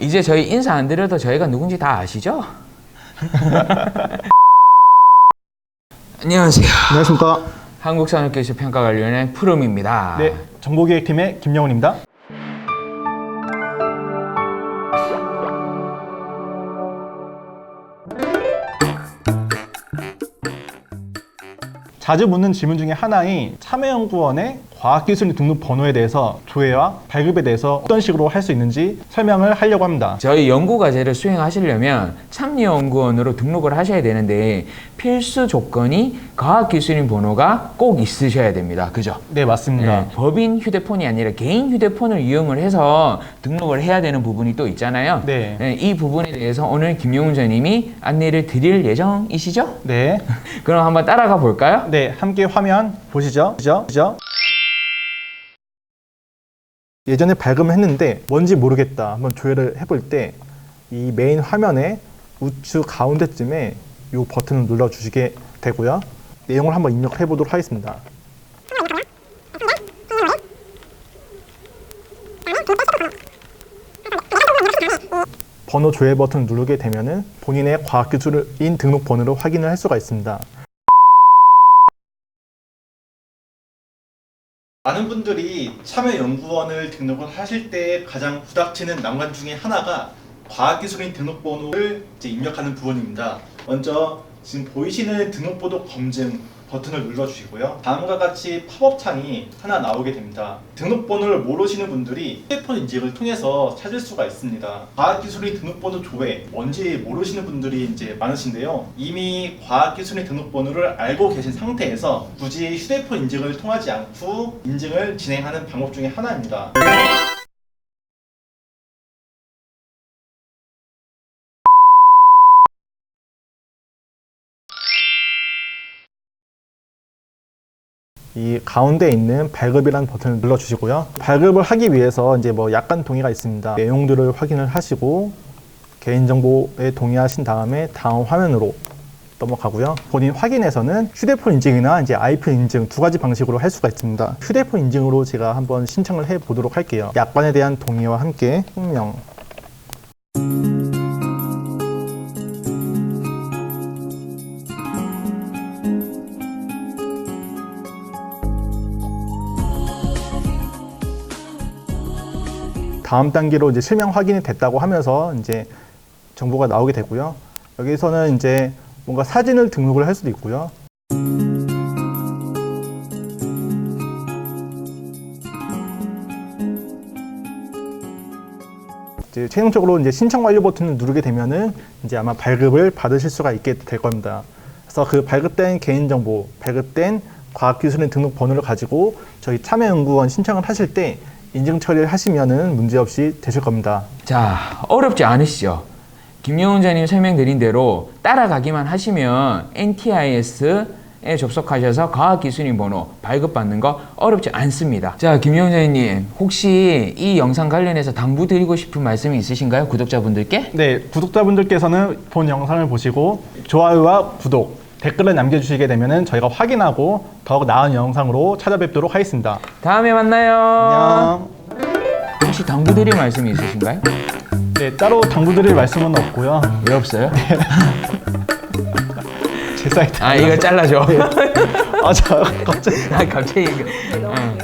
이제 저희 인사 안 드려도 저희가 누군지 다 아시죠? 안녕하세요. 안녕하십니까. 한국산업기술 평가관리원의 푸름입니다. 네, 정보기획팀의 김영훈입니다. 자주 묻는 질문 중에 하나인 참여연구원의 과학기술 등록 번호에 대해서 조회와 발급에 대해서 어떤 식으로 할 수 있는지 설명을 하려고 합니다. 저희 연구 과제를 수행하시려면 참여연구원으로 등록을 하셔야 되는데 필수 조건이 과학기술인 번호가 꼭 있으셔야 됩니다. 그죠? 네, 맞습니다. 네, 법인 휴대폰이 아니라 개인 휴대폰을 이용을 해서 등록을 해야 되는 부분이 또 있잖아요. 네. 이 부분에 대해서 오늘 김용훈 전님이 안내를 드릴 예정이시죠? 네. 그럼 한번 따라가 볼까요? 네, 함께 화면 보시죠. 보시죠. 보시죠. 예전에 발급을 했는데 뭔지 모르겠다. 한번 조회를 해볼 때 이 메인 화면의 우측 가운데쯤에 이 버튼을 눌러 주시게 되고요. 내용을 한번 입력해 보도록 하겠습니다. 번호 조회 버튼 누르게 되면은 본인의 과학기술인 등록 번호를 확인을 할 수가 있습니다. 많은 분들이 참여연구원을 등록을 하실 때 가장 부닥치는 난관 중에 하나가 과학기술인 등록번호를 입력하는 부분입니다. 먼저 지금 보이시는 등록번호 검증 버튼을 눌러주시고요. 다음과 같이 팝업 창이 하나 나오게 됩니다. 등록번호를 모르시는 분들이 휴대폰 인증을 통해서 찾을 수가 있습니다. 과학기술인 등록번호 조회 뭔지 모르시는 분들이 이제 많으신데요. 이미 과학기술인 등록번호를 알고 계신 상태에서 굳이 휴대폰 인증을 통하지 않고 인증을 진행하는 방법 중에 하나입니다. 이 가운데 있는 발급이라는 버튼을 눌러주시고요. 발급을 하기 위해서 이제 뭐 약관 동의가 있습니다. 내용들을 확인을 하시고 개인정보에 동의하신 다음에 다음 화면으로 넘어가고요. 본인 확인에서는 휴대폰 인증이나 이제 아이폰 인증 두 가지 방식으로 할 수가 있습니다. 휴대폰 인증으로 제가 한번 신청을 해 보도록 할게요. 약관에 대한 동의와 함께 훈명. 다음 단계로 이제 실명 확인이 됐다고 하면서 이제 정보가 나오게 되고요. 여기서는 이제 뭔가 사진을 등록을 할 수도 있고요. 이제 최종적으로 이제 신청 완료 버튼을 누르게 되면은 이제 아마 발급을 받으실 수가 있게 될 겁니다. 그래서 그 발급된 개인정보, 발급된 과학기술인 등록 번호를 가지고 저희 참여연구원 신청을 하실 때 인증 처리를 하시면은 문제없이 되실 겁니다. 자, 어렵지 않으시죠? 김용훈 전님 설명드린 대로 따라가기만 하시면 NTIS에 접속하셔서 과학기술인 번호 발급받는 거 어렵지 않습니다. 자, 김용훈 전님 혹시 이 영상 관련해서 당부드리고 싶은 말씀이 있으신가요? 구독자분들께? 네, 구독자분들께서는 본 영상을 보시고 좋아요와 구독, 댓글을 남겨주시게 되면은 저희가 확인하고 더욱 나은 영상으로 찾아뵙도록 하겠습니다. 다음에 만나요. 안녕. 혹시 당부드릴 말씀이 있으신가요? 네, 따로 당부드릴 말씀은 없고요. 왜 없어요? 제 사이트. 아, 이거 잘라줘. 아, 저 갑자기. 아, 갑자기. 이거. 응.